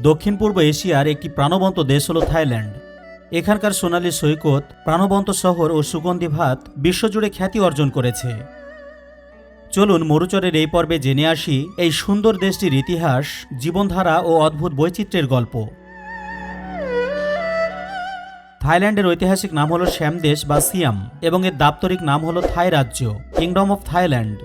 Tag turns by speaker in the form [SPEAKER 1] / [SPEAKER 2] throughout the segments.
[SPEAKER 1] দক্ষিণ পূর্ব এশিয়ার একটি প্রাণবন্ত দেশ হল থাইল্যান্ড। এখানকার সোনালী সৈকত, প্রাণবন্ত শহর ও সুগন্ধি ভাত বিশ্বজুড়ে খ্যাতি অর্জন করেছে। চলুন মরুচরের এই পর্বে জেনে আসি এই সুন্দর দেশটির ইতিহাস, জীবনধারা ও অদ্ভুত বৈচিত্র্যের গল্প। থাইল্যান্ডের ঐতিহাসিক নাম হল শ্যামদেশ বা সিয়াম এবং এর দাপ্তরিক নাম হল থাই রাজ্য, কিংডম অফ থাইল্যান্ড।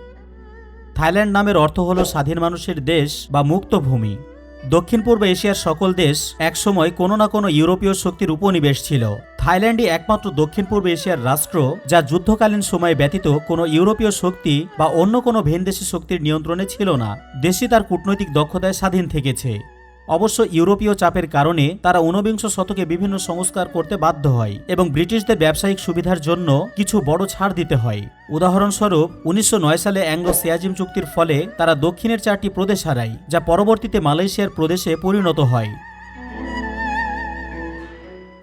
[SPEAKER 1] থাইল্যান্ড নামের অর্থ হল স্বাধীন মানুষের দেশ বা মুক্ত ভূমি দক্ষিণ পূর্ব এশিয়ার সকল দেশ একসময় কোনো না কোনো ইউরোপীয় শক্তির উপনিবেশ ছিল। থাইল্যান্ডই একমাত্র দক্ষিণ পূর্ব এশিয়ার রাষ্ট্র যা যুদ্ধকালীন সময়ে ব্যতীত কোনো ইউরোপীয় শক্তি বা অন্য কোনো ভিনদেশি শক্তির নিয়ন্ত্রণে ছিল না। দেশটি তার কূটনৈতিক দক্ষতায় স্বাধীন থেকেছে। অবশ্য ইউরোপীয় চাপের কারণে তারা ঊনবিংশ শতকে বিভিন্ন সংস্কার করতে বাধ্য হয় এবং ব্রিটিশদের ব্যবসায়িক সুবিধার জন্য কিছু বড় ছাড় দিতে হয়। উদাহরণস্বরূপ, উনিশশো নয় সালে অ্যাংলো সিয়াজিম চুক্তির ফলে তারা দক্ষিণের চারটি প্রদেশ হারায়, যা পরবর্তীতে মালয়েশিয়ার প্রদেশে পরিণত হয়।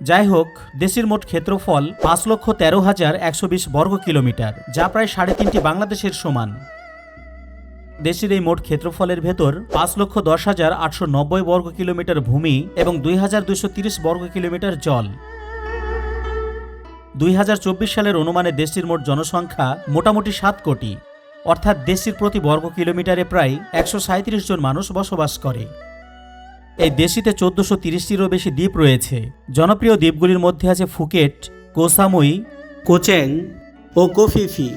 [SPEAKER 1] যাই হোক দেশের মোট ক্ষেত্রফল পাঁচ লক্ষ তেরো হাজার একশো বিশ বর্গ কিলোমিটার যা প্রায় সাড়ে তিনটি বাংলাদেশের সমান। দেশের এই মোট ক্ষেত্রফলের ভেতর পাঁচ লক্ষ দশ হাজার আটশো নব্বই বর্গ কিলোমিটার ভূমি এবং দুই হাজার দুইশো তিরিশ বর্গ কিলোমিটার জল। দুই হাজার চব্বিশ সালের অনুমানে দেশটির মোট জনসংখ্যা মোটামুটি সাত কোটি। অর্থাৎ দেশটির প্রতি বর্গ কিলোমিটারে প্রায় একশো জন মানুষ বসবাস করে। এই দেশটিতে চোদ্দশো তিরিশটিরও বেশি দ্বীপ রয়েছে। জনপ্রিয় দ্বীপগুলির মধ্যে আছে ফুকেট, কোসামুই, কোচেং ও কোফিফি।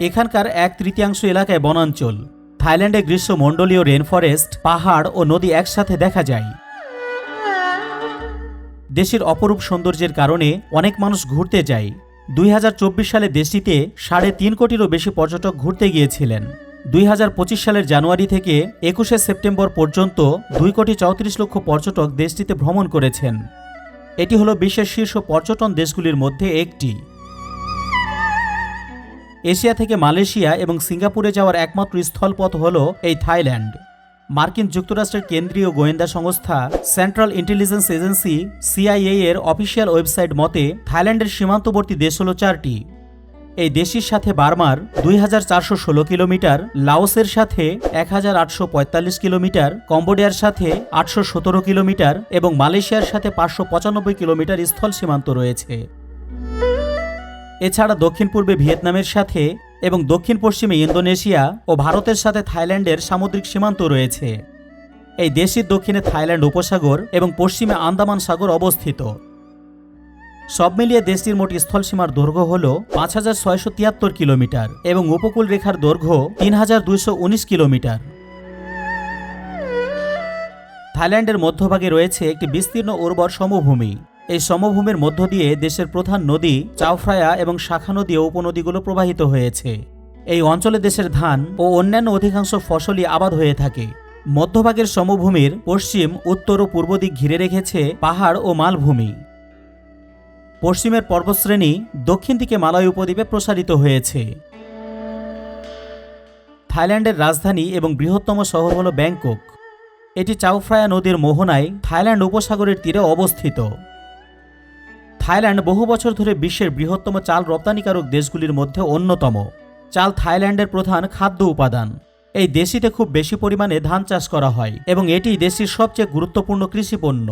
[SPEAKER 1] এখানকার এক তৃতীয়াংশ এলাকায় বনাঞ্চল। থাইল্যান্ডে গ্রীষ্মমণ্ডলীয় রেনফরেস্ট, পাহাড় ও নদী একসাথে দেখা যায়। দেশের অপরূপ সৌন্দর্যের কারণে অনেক মানুষ ঘুরতে যায়। দুই হাজার চব্বিশ সালে দেশটিতে সাড়ে তিন কোটিরও বেশি পর্যটক ঘুরতে গিয়েছিলেন। দুই হাজার পঁচিশ সালের জানুয়ারি থেকে একুশে সেপ্টেম্বর পর্যন্ত দুই কোটি চৌত্রিশ লক্ষ পর্যটক দেশটিতে ভ্রমণ করেছেন। এটি হলো বিশ্বের শীর্ষ পর্যটন দেশগুলির মধ্যে একটি। এশিয়া থেকে মালয়েশিয়া এবং সিঙ্গাপুরে যাওয়ার একমাত্র স্থলপথ হল এই থাইল্যান্ড। মার্কিন যুক্তরাষ্ট্রের কেন্দ্রীয় গোয়েন্দা সংস্থা সেন্ট্রাল ইন্টেলিজেন্স এজেন্সি সিআইএ এর অফিসিয়াল ওয়েবসাইট মতে, থাইল্যান্ডের সীমান্তবর্তী দেশ হল চারটি। এই দেশটির সাথে বার্মার দুই হাজার চারশো ষোলো কিলোমিটার, লাওসের সাথে এক হাজার আটশো পঁয়তাল্লিশ কিলোমিটার, কম্বোডিয়ার সাথে আটশো সতেরো কিলোমিটার এবং মালয়েশিয়ার সাথে পাঁচশো পঁচানব্বই কিলোমিটার স্থল সীমান্ত রয়েছে। এছাড়া দক্ষিণ পূর্বে ভিয়েতনামের সাথে এবং দক্ষিণ পশ্চিমে ইন্দোনেশিয়া ও ভারতের সাথে থাইল্যান্ডের সামুদ্রিক সীমান্ত রয়েছে। এই দেশটির দক্ষিণে থাইল্যান্ড উপসাগর এবং পশ্চিমে আন্দামান সাগর অবস্থিত। সব মিলিয়ে দেশটির মোট স্থলসীমার দৈর্ঘ্য হল পাঁচ হাজার ছয়শো তিয়াত্তর কিলোমিটার এবং উপকূল রেখার দৈর্ঘ্য তিন হাজার দুইশো উনিশ কিলোমিটার। থাইল্যান্ডের মধ্যভাগে রয়েছে একটি বিস্তীর্ণ উর্বর সমভূমি। এই সমভূমির মধ্য দিয়ে দেশের প্রধান নদী চাওফ্রায়া এবং শাখা নদী ও উপনদীগুলো প্রবাহিত হয়েছে। এই অঞ্চলে দেশের ধান ও অন্যান্য অধিকাংশ ফসলই আবাদ হয়ে থাকে। মধ্যভাগের সমভূমির পশ্চিম, উত্তর ও পূর্ব দিক ঘিরে রেখেছে পাহাড় ও মালভূমি। পশ্চিমের পর্বতশ্রেণী দক্ষিণ দিকে মালয় উপদ্বীপে প্রসারিত হয়েছে। থাইল্যান্ডের রাজধানী এবং বৃহত্তম শহর হল ব্যাংকক। এটি চাওফ্রায়া নদীর মোহনায় থাইল্যান্ড উপসাগরের তীরে অবস্থিত। থাইল্যান্ড বহু বছর ধরে বিশ্বের বৃহত্তম চাল রপ্তানিকারক দেশগুলির মধ্যে অন্যতম। চাল থাইল্যান্ডের প্রধান খাদ্য উপাদান। এই দেশিতে খুব বেশি পরিমাণে ধান চাষ করা হয় এবং এটি দেশটির সবচেয়ে গুরুত্বপূর্ণ কৃষি পণ্য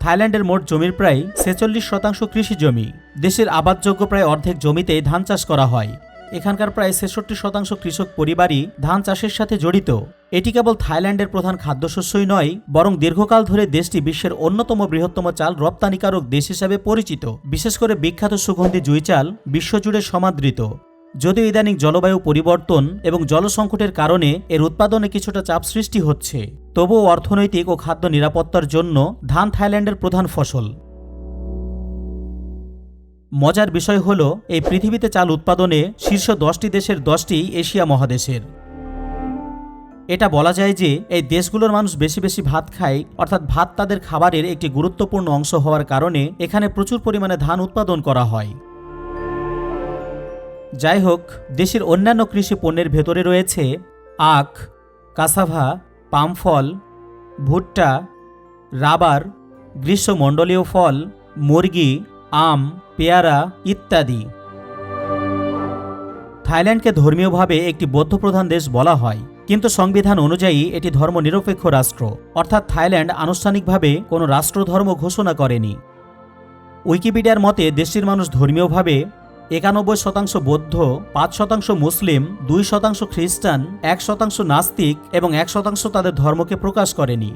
[SPEAKER 1] থাইল্যান্ডের মোট জমির প্রায় ছেচল্লিশ শতাংশ কৃষি জমি। দেশের আবাদযোগ্য প্রায় অর্ধেক জমিতেই ধান চাষ করা হয়। এখানকার প্রায় ছেষট্টি শতাংশ কৃষক পরিবারই ধান চাষের সাথে জড়িত। এটি কেবল থাইল্যান্ডের প্রধান খাদ্যশস্যই নয়, বরং দীর্ঘকাল ধরে দেশটি বিশ্বের অন্যতম বৃহত্তম চাল রপ্তানিকারক দেশ হিসাবে পরিচিত। বিশেষ করে বিখ্যাত সুগন্ধি জুই চাল বিশ্বজুড়ে সমাদৃত। যদিও ইদানিং জলবায়ু পরিবর্তন এবং জলসংকটের কারণে এর উৎপাদনে কিছুটা চাপ সৃষ্টি হচ্ছে, তবুও অর্থনৈতিক ও খাদ্য নিরাপত্তার জন্য ধান থাইল্যান্ডের প্রধান ফসল। মজার বিষয় হল, এই পৃথিবীতে চাল উৎপাদনে শীর্ষ দশটি দেশের দশটি এশিয়া মহাদেশের। এটা বলা যায় যে এই দেশগুলোর মানুষ বেশি বেশি ভাত খায়, অর্থাৎ ভাত তাদের খাবারের একটি গুরুত্বপূর্ণ অংশ হওয়ার কারণে এখানে প্রচুর পরিমাণে ধান উৎপাদন করা হয়। যাই হোক, দেশের অন্যান্য কৃষি পণ্যের ভেতরে রয়েছে আখ, কাসাভা পাম ফল ভুট্টা, রাবার, গ্রীষ্মমণ্ডলীয় ফল, মুরগি, আম, পেয়ারা ইত্যাদি। থাইল্যান্ডকে ধর্মীয়ভাবে একটি বৌদ্ধপ্রধান দেশ বলা হয়। কিন্তু সংবিধান অনুযায়ী এটি ধর্মনিরপেক্ষ রাষ্ট্র, অর্থাৎ থাইল্যান্ড আনুষ্ঠানিকভাবে কোনো রাষ্ট্রধর্ম ঘোষণা করেনি। উইকিপিডিয়ার মতে, দেশটির মানুষ ধর্মীয়ভাবে একানব্বই শতাংশ বৌদ্ধ, পাঁচ শতাংশ মুসলিম, দুই শতাংশ খ্রিস্টান, এক শতাংশ নাস্তিক এবং এক শতাংশ তাদের ধর্মকে প্রকাশ করেনি।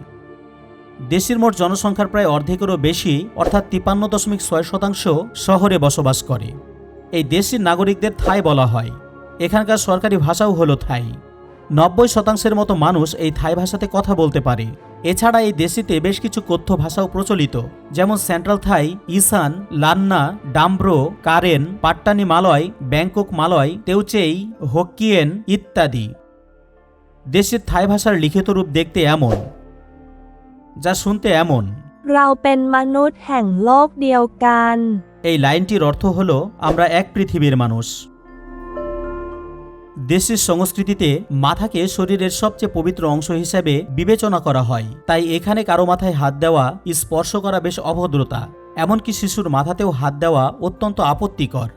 [SPEAKER 1] দেশের মোট জনসংখ্যার প্রায় অর্ধেকেরও বেশি, অর্থাৎ তিপান্ন দশমিক ছয় শতাংশ শহরে বসবাস করে। এই দেশটির নাগরিকদের থাই বলা হয়। এখানকার সরকারি ভাষাও হলো থাই। নব্বই শতাংশের মতো মানুষ এই থাই ভাষাতে কথা বলতে পারে। এছাড়া এই দেশটিতে বেশ কিছু কথ্য ভাষাও প্রচলিত যেমন central Thai Isan Lanna ডাম্ব্রো Karen Pattani Malay Bangkok Malay Teochew Hokkien ইত্যাদি। দেশের থাই ভাষার লিখিত রূপ দেখতে এমন যা শুনতে এমন। এই লাইনটির অর্থ হল আমরা এক পৃথিবীর মানুষ। দেশের সংস্কৃতিতে মাথাকে শরীরের সবচেয়ে পবিত্র অংশ হিসেবে বিবেচনা করা হয়। তাই এখানে কারও মাথায় হাত দেওয়া, স্পর্শ করা বেশ অভদ্রতা। এমনকি শিশুর মাথাতেও হাত দেওয়া অত্যন্ত আপত্তিকর।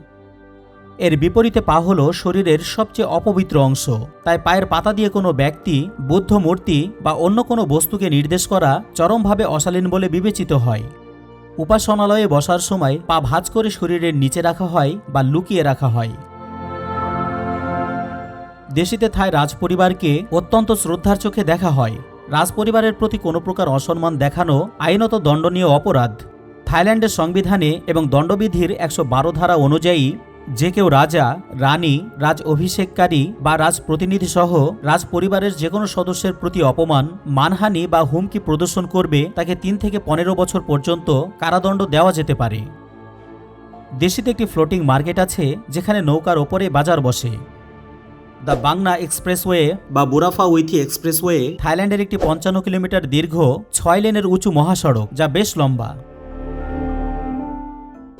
[SPEAKER 1] এর বিপরীতে পা হল শরীরের সবচেয়ে অপবিত্র অংশ। তাই পায়ের পাতা দিয়ে কোনো ব্যক্তি, বুদ্ধ মূর্তি বা অন্য কোনো বস্তুকে নির্দেশ করা চরমভাবে অশালীন বলে বিবেচিত হয়। উপাসনালয়ে বসার সময় পা ভাঁজ করে শরীরের নিচে রাখা হয় বা লুকিয়ে রাখা হয়। দেশিতে থাই রাজপরিবারকে অত্যন্ত শ্রদ্ধার চোখে দেখা হয়। রাজপরিবারের প্রতি কোনো প্রকার অসম্মান দেখানো আইনত দণ্ডনীয় অপরাধ। থাইল্যান্ডের সংবিধানে এবং দণ্ডবিধির একশো বারো ধারা অনুযায়ী যে কেউ রাজা, রানী, রাজ অভিষেককারী বা রাজ প্রতিনিধি সহ রাজ পরিবারের যে কোনো সদস্যের প্রতি অপমান, মানহানি বা হুমকি প্রদর্শন করবে তাকে তিন থেকে পনেরো বছর পর্যন্ত কারাদণ্ড দেওয়া যেতে পারে। দেশিতে একটি ফ্লোটিং মার্কেট আছে যেখানে নৌকার ওপরে বাজার বসে। দ্য বাংনা এক্সপ্রেসওয়ে বা বুরাফা উইথি এক্সপ্রেসওয়ে থাইল্যান্ডের একটি পঞ্চান্ন কিলোমিটার দীর্ঘ ছয় লেনের উঁচু মহাসড়ক, যা বেশ লম্বা।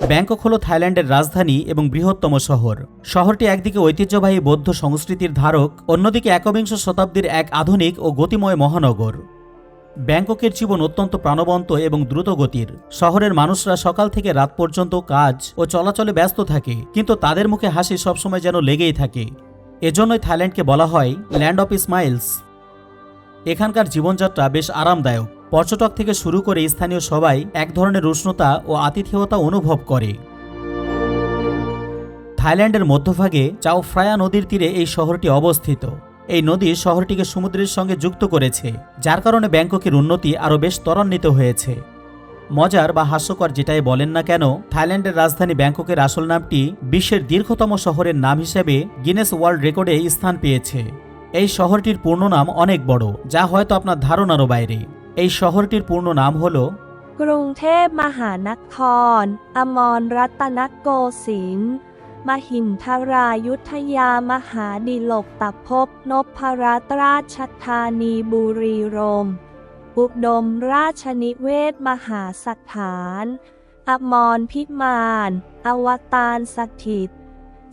[SPEAKER 1] ব্যাংকক হল থাইল্যান্ডের রাজধানী এবং বৃহত্তম শহর। শহরটি একদিকে ঐতিহ্যবাহী বৌদ্ধ সংস্কৃতির ধারক, অন্যদিকে একবিংশ শতাব্দীর এক আধুনিক ও গতিময় মহানগর। ব্যাংককের জীবন অত্যন্ত প্রাণবন্ত এবং দ্রুতগতির। শহরের মানুষরা সকাল থেকে রাত পর্যন্ত কাজ ও চলাচলে ব্যস্ত থাকে, কিন্তু তাদের মুখে হাসি সবসময় যেন লেগেই থাকে। এজন্যই থাইল্যান্ডকে বলা হয় ল্যান্ড অফ স্মাইলস এখানকার জীবনযাত্রা বেশ আরামদায়ক। পর্যটক থেকে শুরু করে স্থানীয় সবাই এক ধরনের উষ্ণতা ও আতিথেয়তা অনুভব করে। থাইল্যান্ডের মধ্যভাগে চাও ফ্রায়া নদীর তীরে এই শহরটি অবস্থিত। এই নদী শহরটিকে সমুদ্রের সঙ্গে যুক্ত করেছে, যার কারণে ব্যাংককের উন্নতি আরও বেশ ত্বরান্বিত হয়েছে। মজার বা হাস্যকর যেটাই বলেন না কেন থাইল্যান্ডের রাজধানী ব্যাংককের আসল নামটি বিশ্বের দীর্ঘতম শহরের নাম হিসেবে গিনেস ওয়ার্ল্ড রেকর্ডে স্থান পেয়েছে এই শহরটির পূর্ণ নাম অনেক বড় যা হয়তো আপনার ধারণারও বাইরে এই শহরটির পূর্ণ নাম হল
[SPEAKER 2] กรุงเทพมหานคร อมรรัตนโกสินทร์มหินทรายุทยามหาดิลกตภพนพรัตนราชธานีบุรีรมย์ อุดมราชนิเวศมหาสถาน อมรพิมาน อวตารสถิต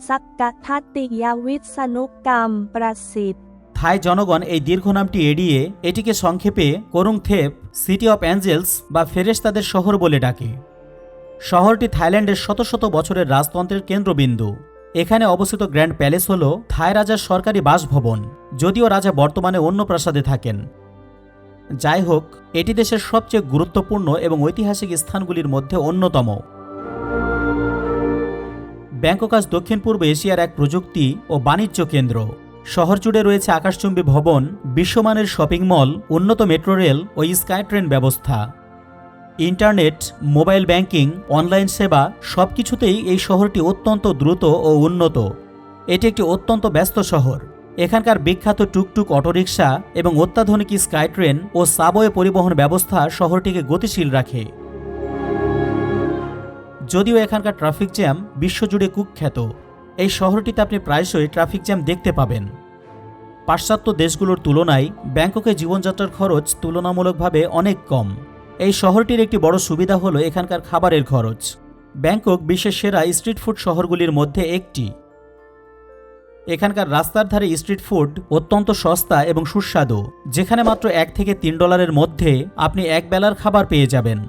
[SPEAKER 2] สักกทัตติยวิษณุกรรมประสิทธิ์
[SPEAKER 1] থাই জনগণ এই দীর্ঘ নামটি এড়িয়ে এটিকে সংক্ষেপে করুংথেপ সিটি অফ অ্যাঞ্জেলস বা ফেরেশতাদের শহর বলে ডাকে শহরটি থাইল্যান্ডের শত শত বছরের রাজতন্ত্রের কেন্দ্রবিন্দু এখানে অবস্থিত গ্র্যান্ড প্যালেস হল থাই রাজার সরকারি বাসভবন যদিও রাজা বর্তমানে অন্য প্রাসাদে থাকেন যাই হোক, এটি দেশের সবচেয়ে গুরুত্বপূর্ণ এবং ঐতিহাসিক স্থানগুলির মধ্যে অন্যতম। ব্যাংকক আজ দক্ষিণ পূর্ব এশিয়ার এক প্রযুক্তি ও বাণিজ্য কেন্দ্র। শহর জুড়ে রয়েছে আকাশচুম্বী ভবন, বিশ্বমানের শপিং মল, উন্নত মেট্রো রেল ও স্কাই ট্রেন ব্যবস্থা। ইন্টারনেট, মোবাইল ব্যাংকিং, অনলাইন সেবা সব কিছুতেই এই শহরটি অত্যন্ত দ্রুত ও উন্নত। এটি একটি অত্যন্ত ব্যস্ত শহর। এখানকার বিখ্যাত টুকটুক অটোরিকশা এবং অত্যাধুনিক স্কাই ট্রেন ও সাবওয়ে পরিবহন ব্যবস্থা শহরটিকে গতিশীল রাখে। যদিও এখানকার ট্রাফিক জ্যাম বিশ্বজুড়ে কুখ্যাত, এই শহরটিতে আপনি প্রায়শই ট্রাফিক জ্যাম দেখতে পাবেন। পাশ্চাত্য দেশগুলোর তুলনায় ব্যাংককে জীবনযাত্রার খরচ তুলনামূলকভাবে অনেক কম। এই শহরটির একটি বড় সুবিধা হলো এখানকার খাবারের খরচ। ব্যাংকক বিশ্বের সেরা স্ট্রিট ফুড শহরগুলির মধ্যে একটি। এখানকার রাস্তার ধারে স্ট্রিট ফুড অত্যন্ত সস্তা এবং সুস্বাদু, যেখানে মাত্র এক থেকে তিন ডলারের মধ্যে আপনি এক বেলার খাবার পেয়ে যাবেন।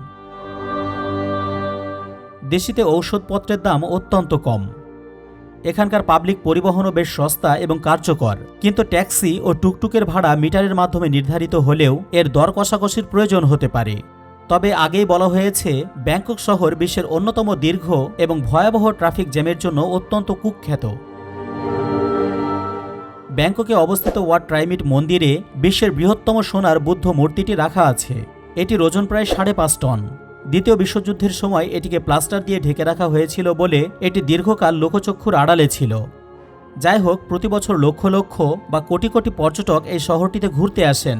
[SPEAKER 1] দেশিতে ঔষধপত্রের দাম অত্যন্ত কম। এখানকার পাবলিক পরিবহনও বেশ সস্তা এবং কার্যকর, কিন্তু ট্যাক্সি ও টুকটুকের ভাড়া মিটারের মাধ্যমে নির্ধারিত হলেও এর দর কষাকষির প্রয়োজন হতে পারে। তবে আগেই বলা হয়েছে, ব্যাংকক শহর বিশ্বের অন্যতম দীর্ঘ এবং ভয়াবহ ট্রাফিক জ্যামের জন্য অত্যন্ত কুখ্যাত। ব্যাংককে অবস্থিত ওয়াট ট্রাইমিট মন্দিরে বিশ্বের বৃহত্তম সোনার বুদ্ধ মূর্তিটি রাখা আছে। এটির ওজন প্রায় সাড়ে পাঁচ টন। দ্বিতীয় বিশ্বযুদ্ধের সময় এটিকে প্লাস্টার দিয়ে ঢেকে রাখা হয়েছিল বলে এটি দীর্ঘকাল লোকচক্ষুর আড়ালে ছিল। যাই হোক, প্রতি বছর লক্ষ লক্ষ বা কোটি কোটি পর্যটক এই শহরটিতে ঘুরতে আসেন।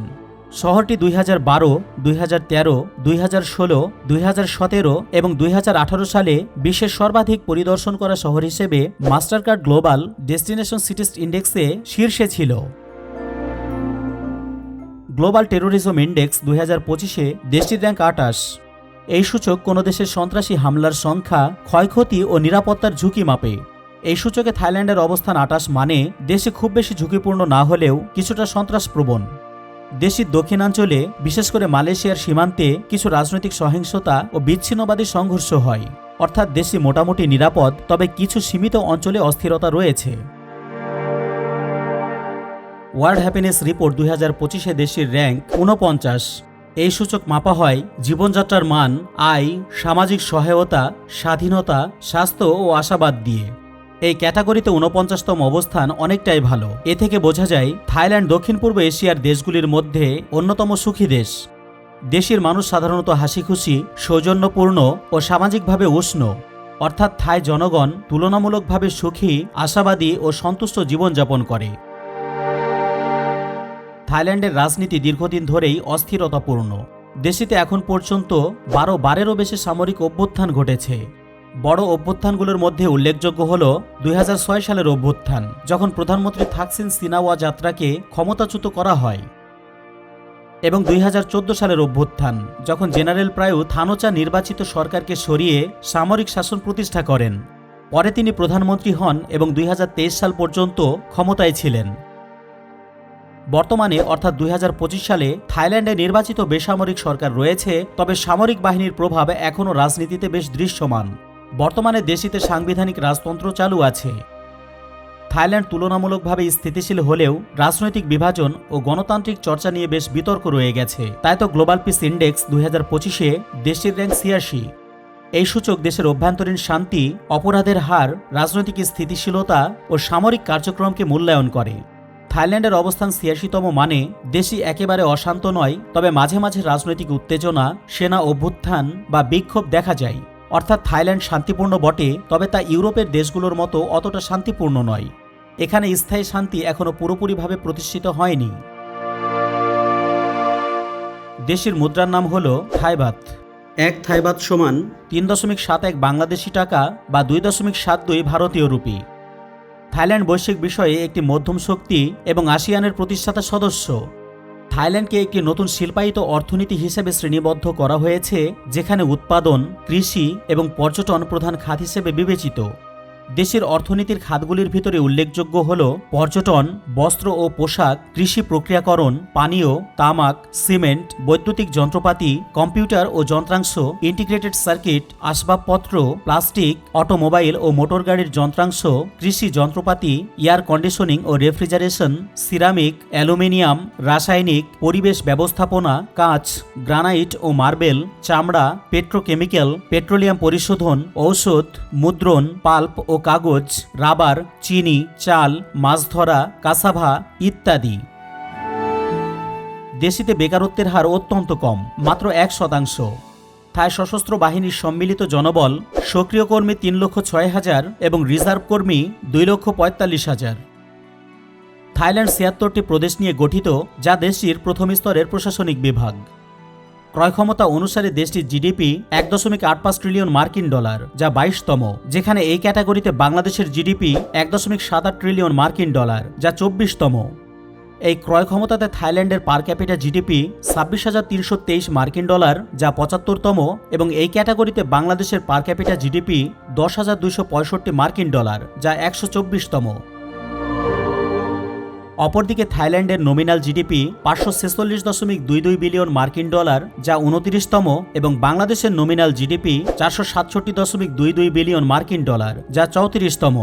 [SPEAKER 1] শহরটি দুই হাজার বারো, দুই হাজার তেরো, দুই হাজার ষোলো, দুই হাজার সতেরো এবং দুই হাজার আঠারো সালে বিশ্বের সর্বাধিক পরিদর্শন করা শহর হিসেবে মাস্টারকার্ড গ্লোবাল ডেস্টিনেশন সিটিস ইন্ডেক্সে শীর্ষে ছিল। গ্লোবাল টেরোরিজম ইন্ডেক্স দুই হাজার পঁচিশে দেশটির র্যাঙ্ক আটাশ এই সূচক কোনো দেশের সন্ত্রাসী হামলার সংখ্যা, ক্ষয়ক্ষতি ও নিরাপত্তার ঝুঁকি মাপে। এই সূচকে থাইল্যান্ডের অবস্থান আটাশ মানে দেশে খুব বেশি ঝুঁকিপূর্ণ না হলেও কিছুটা সন্ত্রাসপ্রবণ। দেশটির দক্ষিণাঞ্চলে, বিশেষ করে মালয়েশিয়ার সীমান্তে কিছু রাজনৈতিক সহিংসতা ও বিচ্ছিন্নবাদী সংঘর্ষ হয়। অর্থাৎ দেশটি মোটামুটি নিরাপদ, তবে কিছু সীমিত অঞ্চলে অস্থিরতা রয়েছে। ওয়ার্ল্ড হ্যাপিনেস রিপোর্ট দুই হাজার পঁচিশে দেশটির র্যাঙ্ক ঊনপঞ্চাশ। এই সূচক মাপা হয় জীবনযাত্রার মান, আয়, সামাজিক সহায়তা, স্বাধীনতা, স্বাস্থ্য ও আশাবাদ দিয়ে। এই ক্যাটাগরিতে ঊনপঞ্চাশতম অবস্থান অনেকটাই ভালো। এ থেকে বোঝা যায়, থাইল্যান্ড দক্ষিণ পূর্ব এশিয়ার দেশগুলির মধ্যে অন্যতম সুখী দেশ। দেশের মানুষ সাধারণত হাসিখুশি, সৌজন্যপূর্ণ ও সামাজিকভাবে উষ্ণ। অর্থাৎ থাই জনগণ তুলনামূলকভাবে সুখী, আশাবাদী ও সন্তুষ্ট জীবনযাপন করে। থাইল্যান্ডের রাজনীতি দীর্ঘদিন ধরেই অস্থিরতাপূর্ণ। দেশটিতে এখন পর্যন্ত বারো বারেরও বেশি সামরিক অভ্যুত্থান ঘটেছে। বড় অভ্যুত্থানগুলোর মধ্যে উল্লেখযোগ্য হল দুই হাজার ছয় সালের অভ্যুত্থান, যখন প্রধানমন্ত্রী থাকসিন সিনাওয়া যাত্রাকে ক্ষমতাচ্যুত করা হয়, এবং দুই হাজার চোদ্দ সালের অভ্যুত্থান, যখন জেনারেল প্রায়ু থানোচা নির্বাচিত সরকারকে সরিয়ে সামরিক শাসন প্রতিষ্ঠা করেন। পরে তিনি প্রধানমন্ত্রী হন এবং দুই হাজার তেইশ সাল পর্যন্ত ক্ষমতায় ছিলেন। বর্তমানে, অর্থাৎ দুই হাজার পঁচিশ সালে, থাইল্যান্ডে নির্বাচিত বেসামরিক সরকার রয়েছে, তবে সামরিক বাহিনীর প্রভাব এখনও রাজনীতিতে বেশ দৃশ্যমান। বর্তমানে দেশটিতে সাংবিধানিক রাজতন্ত্র চালু আছে। থাইল্যান্ড তুলনামূলকভাবে স্থিতিশীল হলেও রাজনৈতিক বিভাজন ও গণতান্ত্রিক চর্চা নিয়ে বেশ বিতর্ক রয়ে গেছে। তাই তো গ্লোবাল পিস ইন্ডেক্স দুই হাজার পঁচিশে দেশটির র্যাঙ্ক ছিয়াশি। এই সূচক দেশের অভ্যন্তরীণ শান্তি, অপরাধের হার, রাজনৈতিক স্থিতিশীলতা ও সামরিক কার্যক্রমকে মূল্যায়ন করে। থাইল্যান্ডের অবস্থান ছিয়াশিতম মানে দেশই একেবারে অশান্ত নয়, তবে মাঝে মাঝে রাজনৈতিক উত্তেজনা, সেনা অভ্যুত্থান বা বিক্ষোভ দেখা যায়। অর্থাৎ থাইল্যান্ড শান্তিপূর্ণ বটে তবে তা ইউরোপের দেশগুলোর মতো অতটা শান্তিপূর্ণ নয়। এখানে স্থায়ী শান্তি এখনও পুরোপুরিভাবে প্রতিষ্ঠিত হয়নি। দেশের মুদ্রার নাম হল থাইবাত। এক থাইবাত সমান তিন দশমিক সাত এক বাংলাদেশি টাকা বা দুই দশমিক সাত দুই ভারতীয় রুপি। থাইল্যান্ড বৈশ্বিক বিষয়ে একটি মধ্যম শক্তি এবং আসিয়ানের প্রতিষ্ঠাতা সদস্য। থাইল্যান্ডকে একটি নতুন শিল্পায়িত অর্থনীতি হিসেবে শ্রেণীবদ্ধ করা হয়েছে, যেখানে উৎপাদন, কৃষি এবং পর্যটন প্রধান খাত হিসেবে বিবেচিত। দেশের অর্থনীতির খাতগুলির ভিতরে উল্লেখযোগ্য হল পর্যটন, বস্ত্র ও পোশাক, কৃষি প্রক্রিয়াকরণ, পানীয়, তামাক, সিমেন্ট, বৈদ্যুতিক যন্ত্রপাতি, কম্পিউটার ও যন্ত্রাংশ, ইন্টিগ্রেটেড সার্কিট, আসবাবপত্র, প্লাস্টিক, অটোমোবাইল ও মোটর গাড়ির যন্ত্রাংশ, কৃষি যন্ত্রপাতি, এয়ার কন্ডিশনিং ও রেফ্রিজারেশন, সিরামিক, অ্যালুমিনিয়াম, রাসায়নিক, পরিবেশ ব্যবস্থাপনা, কাঁচ, গ্রানাইট ও মার্বেল, চামড়া, পেট্রোকেমিক্যাল, পেট্রোলিয়াম পরিশোধন, ঔষধ, মুদ্রণ, পাল্প ও কাগজ, রাবার, চিনি, চাল মাছ ধরা কাসাভা ইত্যাদি। দেশিতে বেকারত্বের হার অত্যন্ত কম, মাত্র এক শতাংশ। থাই সশস্ত্র বাহিনীর সম্মিলিত জনবল সক্রিয় কর্মী তিন লক্ষ ছয় হাজার এবং রিজার্ভ কর্মী দুই লক্ষ পঁয়তাল্লিশ হাজার। থাইল্যান্ড ছিয়াত্তরটি প্রদেশ নিয়ে গঠিত, যা দেশটির প্রথম স্তরের প্রশাসনিক বিভাগ। ক্রয় ক্ষমতা অনুসারে দেশটির জিডিপি এক দশমিক আট পাঁচ ট্রিলিয়ন মার্কিন ডলার, যা বাইশতম, যেখানে এই ক্যাটাগরিতে বাংলাদেশের জিডিপি এক দশমিক সাত আট ট্রিলিয়ন মার্কিন ডলার, যা চব্বিশতম। এই ক্রয় ক্ষমতাতে থাইল্যান্ডের পার ক্যাপিটা জিডিপি ছাব্বিশ হাজার তিনশো তেইশ মার্কিন ডলার, যা পঁচাত্তরতম, এবং এই ক্যাটাগরিতে বাংলাদেশের পার ক্যাপিটা জিডিপি দশ হাজার দুইশো পঁয়ষট্টি মার্কিন ডলার, যা একশো চব্বিশতম। অপরদিকে থাইল্যান্ডের নমিনাল জিডিপি পাঁচশো ছেচল্লিশ দশমিক দুই দুই বিলিয়ন মার্কিন ডলার, যা উনত্রিশতম, এবং বাংলাদেশের নমিনাল জিডিপি চারশো সাতষট্টি দশমিক দুই দুই বিলিয়ন মার্কিন ডলার, যা চৌত্রিশতম।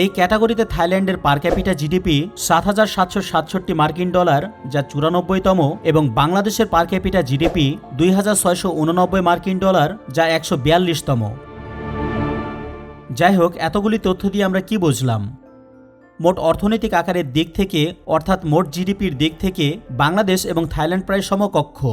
[SPEAKER 1] এই ক্যাটাগরিতে থাইল্যান্ডের পার ক্যাপিটা জিডিপি সাত হাজার সাতশো সাতষট্টি মার্কিন ডলার, যা চুরানব্বইতম, এবং বাংলাদেশের পার ক্যাপিটা জিডিপি দুই হাজার ছয়শো উননব্বই মার্কিন ডলার, যা একশো বিয়াল্লিশতম। যাই হোক, এতগুলি তথ্য দিয়ে আমরা কি বুঝলাম? মোট অর্থনৈতিক আকারের দিক থেকে, অর্থাৎ মোট জিডিপির দিক থেকে, বাংলাদেশ এবং থাইল্যান্ড প্রায় সমকক্ষ।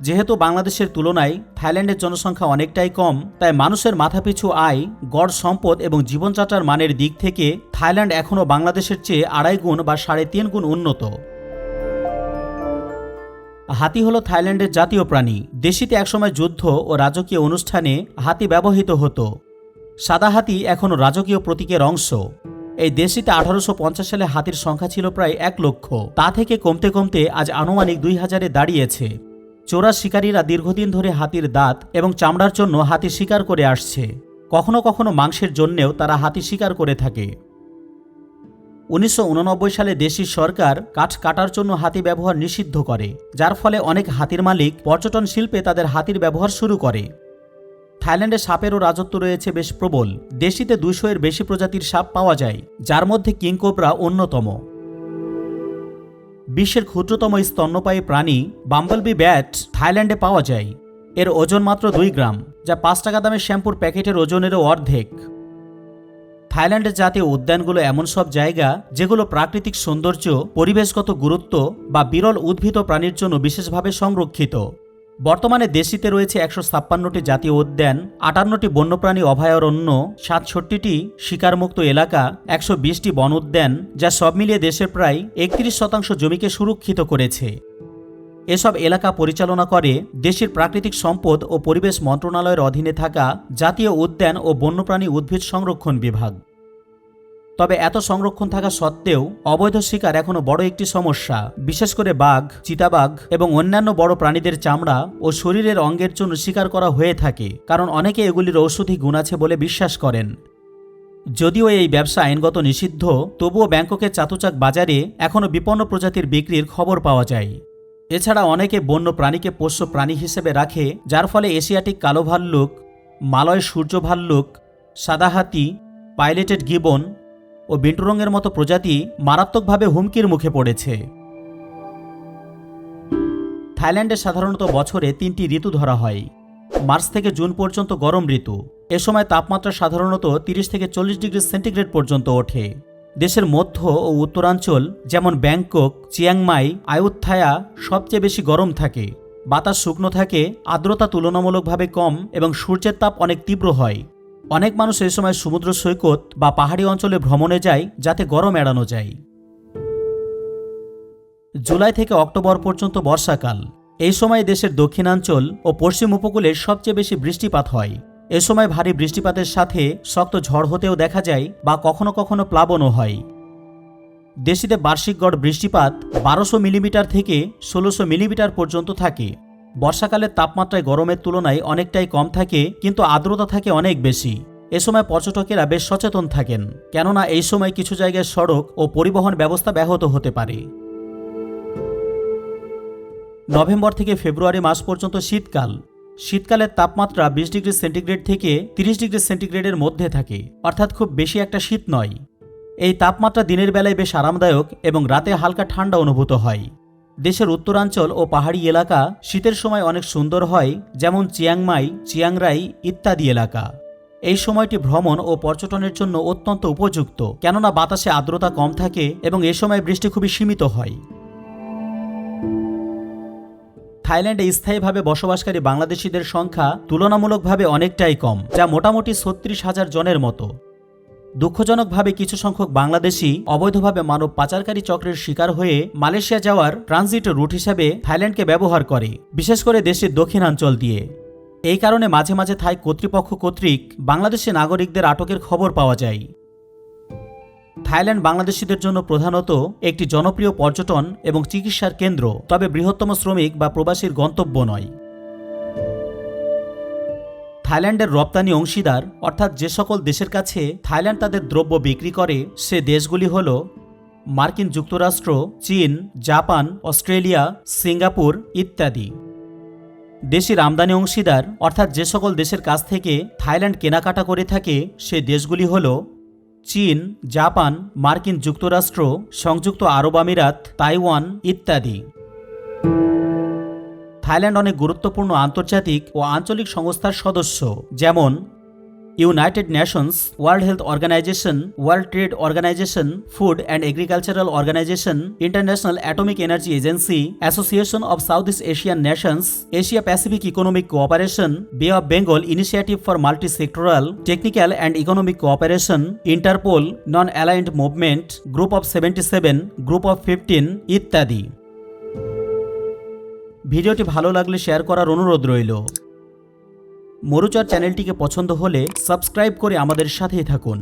[SPEAKER 1] যেহেতু বাংলাদেশের তুলনায় থাইল্যান্ডের জনসংখ্যা অনেকটাই কম, তাই মানুষের মাথাপিছু আয়, গড় সম্পদ এবং জীবনযাত্রার মানের দিক থেকে থাইল্যান্ড এখনও বাংলাদেশের চেয়ে আড়াই গুণ বা সাড়ে তিন গুণ উন্নত। হাতি হলো থাইল্যান্ডের জাতীয় প্রাণী। দেশিতে একসময় যুদ্ধ ও রাজকীয় অনুষ্ঠানে হাতি ব্যবহৃত হতো। সাদা হাতি এখনও রাজকীয় প্রতীকের অংশ। এই দেশটিতে আঠারোশো পঞ্চাশ সালে হাতির সংখ্যা ছিল প্রায় এক লক্ষ। তা থেকে কমতে কমতে আজ আনুমানিক দুই হাজারে দাঁড়িয়েছে। চোরা শিকারীরা দীর্ঘদিন ধরে হাতির দাঁত এবং চামড়ার জন্য হাতি শিকার করে আসছে। কখনো কখনো মাংসের জন্যেও তারা হাতি শিকার করে থাকে। উনিশশো উননব্বই সালে দেশি সরকার কাঠ কাটার জন্য হাতি ব্যবহার নিষিদ্ধ করে, যার ফলে অনেক হাতির মালিক পর্যটন শিল্পে তাদের হাতির ব্যবহার শুরু করে। থাইল্যান্ডে সাপেরও রাজত্ব রয়েছে বেশ প্রবল। দেশটিতে দুশো এর বেশি প্রজাতির সাপ পাওয়া যায়, যার মধ্যে কিংকোবরা অন্যতম। বিশ্বের ক্ষুদ্রতম স্তন্যপায়ী প্রাণী বাম্বলবি ব্যাট থাইল্যান্ডে পাওয়া যায়। এর ওজন মাত্র দুই গ্রাম, যা পাঁচ টাকা দামের শ্যাম্পুর প্যাকেটের ওজনেরও অর্ধেক। থাইল্যান্ডের জাতীয় উদ্যানগুলো এমন সব জায়গা যেগুলো প্রাকৃতিক সৌন্দর্য, পরিবেশগত গুরুত্ব বা বিরল উদ্ভিদ প্রাণীর জন্য বিশেষভাবে সংরক্ষিত। বর্তমানে দেশটিতে রয়েছে একশো ছাপ্পান্নটি জাতীয় উদ্যান, আটান্নটি বন্যপ্রাণী অভয়ারণ্য, সাতষট্টিটি শিকারমুক্ত এলাকা, একশো বিশটি বন উদ্যান, যা সব মিলিয়ে দেশের প্রায় একত্রিশ শতাংশ জমিকে সুরক্ষিত করেছে। এসব এলাকা পরিচালনা করে দেশের প্রাকৃতিক সম্পদ ও পরিবেশ মন্ত্রণালয়ের অধীনে থাকা জাতীয় উদ্যান ও বন্যপ্রাণী উদ্ভিদ সংরক্ষণ বিভাগ। তবে এত সংরক্ষণ থাকা সত্ত্বেও অবৈধ শিকার এখনও বড় একটি সমস্যা। বিশেষ করে বাঘ, চিতাবাঘ এবং অন্যান্য বড় প্রাণীদের চামড়া ও শরীরের অঙ্গের জন্য শিকার করা হয়ে থাকে, কারণ অনেকে এগুলির ঔষধি গুণ আছে বলে বিশ্বাস করেন। যদিও এই ব্যবসা আইনগত নিষিদ্ধ, তবুও ব্যাংককের চাতুচাক বাজারে এখনও বিপন্ন প্রজাতির বিক্রির খবর পাওয়া যায়। এছাড়া অনেকে বন্য প্রাণীকে পোষ্য প্রাণী হিসেবে রাখে, যার ফলে এশিয়াটিক কালো ভাল্লুক, মালয় সূর্য ভাল্লুক সাদা হাতি পাইলেটেড গিবন ও বিন্টুরঙের মতো প্রজাতি মারাত্মকভাবে হুমকির মুখে পড়েছে। থাইল্যান্ডে সাধারণত বছরে তিনটি ঋতু ধরা হয়। মার্চ থেকে জুন পর্যন্ত গরম ঋতু। এ সময় তাপমাত্রা সাধারণত তিরিশ থেকে চল্লিশ ডিগ্রি সেন্টিগ্রেড পর্যন্ত ওঠে। দেশের মধ্য ও উত্তরাঞ্চল যেমন ব্যাংকক, চিয়াংমাই আয়ুত্থায়া সবচেয়ে বেশি গরম থাকে। বাতাস শুকনো থাকে, আর্দ্রতা তুলনামূলকভাবে কম এবং সূর্যের তাপ অনেক তীব্র হয়। অনেক মানুষ এ সময় সমুদ্র সৈকত বা পাহাড়ি অঞ্চলে ভ্রমণে যায় যাতে গরম এড়ানো যায়। জুলাই থেকে অক্টোবর পর্যন্ত বর্ষাকাল। এই সময় দেশের দক্ষিণাঞ্চল ও পশ্চিম উপকূলে সবচেয়ে বেশি বৃষ্টিপাত হয়। এ সময় ভারী বৃষ্টিপাতের সাথে শক্ত ঝড় হতেও দেখা যায় বা কখনো কখনো প্লাবনও হয়। দেশিতে বার্ষিক গড় বৃষ্টিপাত বারোশো মিলিমিটার থেকে ষোলোশো মিলিমিটার পর্যন্ত থাকে। বর্ষাকালের তাপমাত্রায় গরমের তুলনায় অনেকটাই কম থাকে, কিন্তু আর্দ্রতা থাকে অনেক বেশি। এ সময় পর্যটকেরা বেশ সচেতন থাকেন, কেননা এই সময় কিছু জায়গায় সড়ক ও পরিবহন ব্যবস্থা ব্যাহত হতে পারে। নভেম্বর থেকে ফেব্রুয়ারি মাস পর্যন্ত শীতকাল। শীতকালের তাপমাত্রা বিশ ডিগ্রি সেন্টিগ্রেড থেকে তিরিশ ডিগ্রি সেন্টিগ্রেডের মধ্যে থাকে, অর্থাৎ খুব বেশি একটা শীত নয়। এই তাপমাত্রা দিনের বেলায় বেশ আরামদায়ক এবং রাতে হালকা ঠান্ডা অনুভূত হয়। দেশের উত্তরাঞ্চল ও পাহাড়ি এলাকা শীতের সময় অনেক সুন্দর হয়, যেমন চিয়াংমাই, চিয়াংরাই ইত্যাদি এলাকা। এই সময়টি ভ্রমণ ও পর্যটনের জন্য অত্যন্ত উপযুক্ত, কেননা বাতাসে আর্দ্রতা কম থাকে এবং এ সময় বৃষ্টি খুবই সীমিত হয়। থাইল্যান্ডে স্থায়ীভাবে বসবাসকারী বাংলাদেশিদের সংখ্যা তুলনামূলকভাবে অনেকটাই কম, যা মোটামুটি ছত্রিশ হাজার জনের মতো। দুঃখজনকভাবে কিছু সংখ্যক বাংলাদেশি অবৈধভাবে মানব পাচারকারী চক্রের শিকার হয়ে মালয়েশিয়া যাওয়ার ট্রানজিট রুট হিসেবে থাইল্যান্ডকে ব্যবহার করে, বিশেষ করে দেশের দক্ষিণাঞ্চল দিয়ে। এই কারণে মাঝে মাঝে থাই কর্তৃপক্ষ কর্তৃক বাংলাদেশি নাগরিকদের আটকের খবর পাওয়া যায়। থাইল্যান্ড বাংলাদেশিদের জন্য প্রধানত একটি জনপ্রিয় পর্যটন এবং চিকিৎসার কেন্দ্র, তবে বৃহত্তম শ্রমিক বা প্রবাসীর গন্তব্য নয়। থাইল্যান্ডের রপ্তানি অংশীদার, অর্থাৎ যে সকল দেশের কাছে থাইল্যান্ড তাদের দ্রব্য বিক্রি করে, সে দেশগুলি হল মার্কিন যুক্তরাষ্ট্র, চীন, জাপান, অস্ট্রেলিয়া, সিঙ্গাপুর ইত্যাদি। দেশের আমদানি অংশীদার, অর্থাৎ যে সকল দেশের কাছ থেকে থাইল্যান্ড কেনাকাটা করে থাকে, সে দেশগুলি হল চীন, জাপান, মার্কিন যুক্তরাষ্ট্র, সংযুক্ত আরব আমিরাত, তাইওয়ান ইত্যাদি। থাইল্যান্ড অনেক গুরুত্বপূর্ণ আন্তর্জাতিক ও আঞ্চলিক সংস্থার সদস্য, যেমন United Nations, World Health Organization, World Trade Organization, Food and Agricultural Organization, International Atomic Energy Agency, Association of South East Asian Nations, Asia Pacific Economic Cooperation, Bay of Bengal Initiative for Multi Sectoral Technical and Economic Cooperation, Interpol Non Aligned Movement, Group of Seventy Seven, Group of Fifteen ইত্যাদি। ভিডিওটি ভালো লাগলে share করার অনুরোধ রইল। মরুচার চ্যানেলটিকে পছন্দ হলে সাবস্ক্রাইব করে আমাদের সাথেই থাকুন।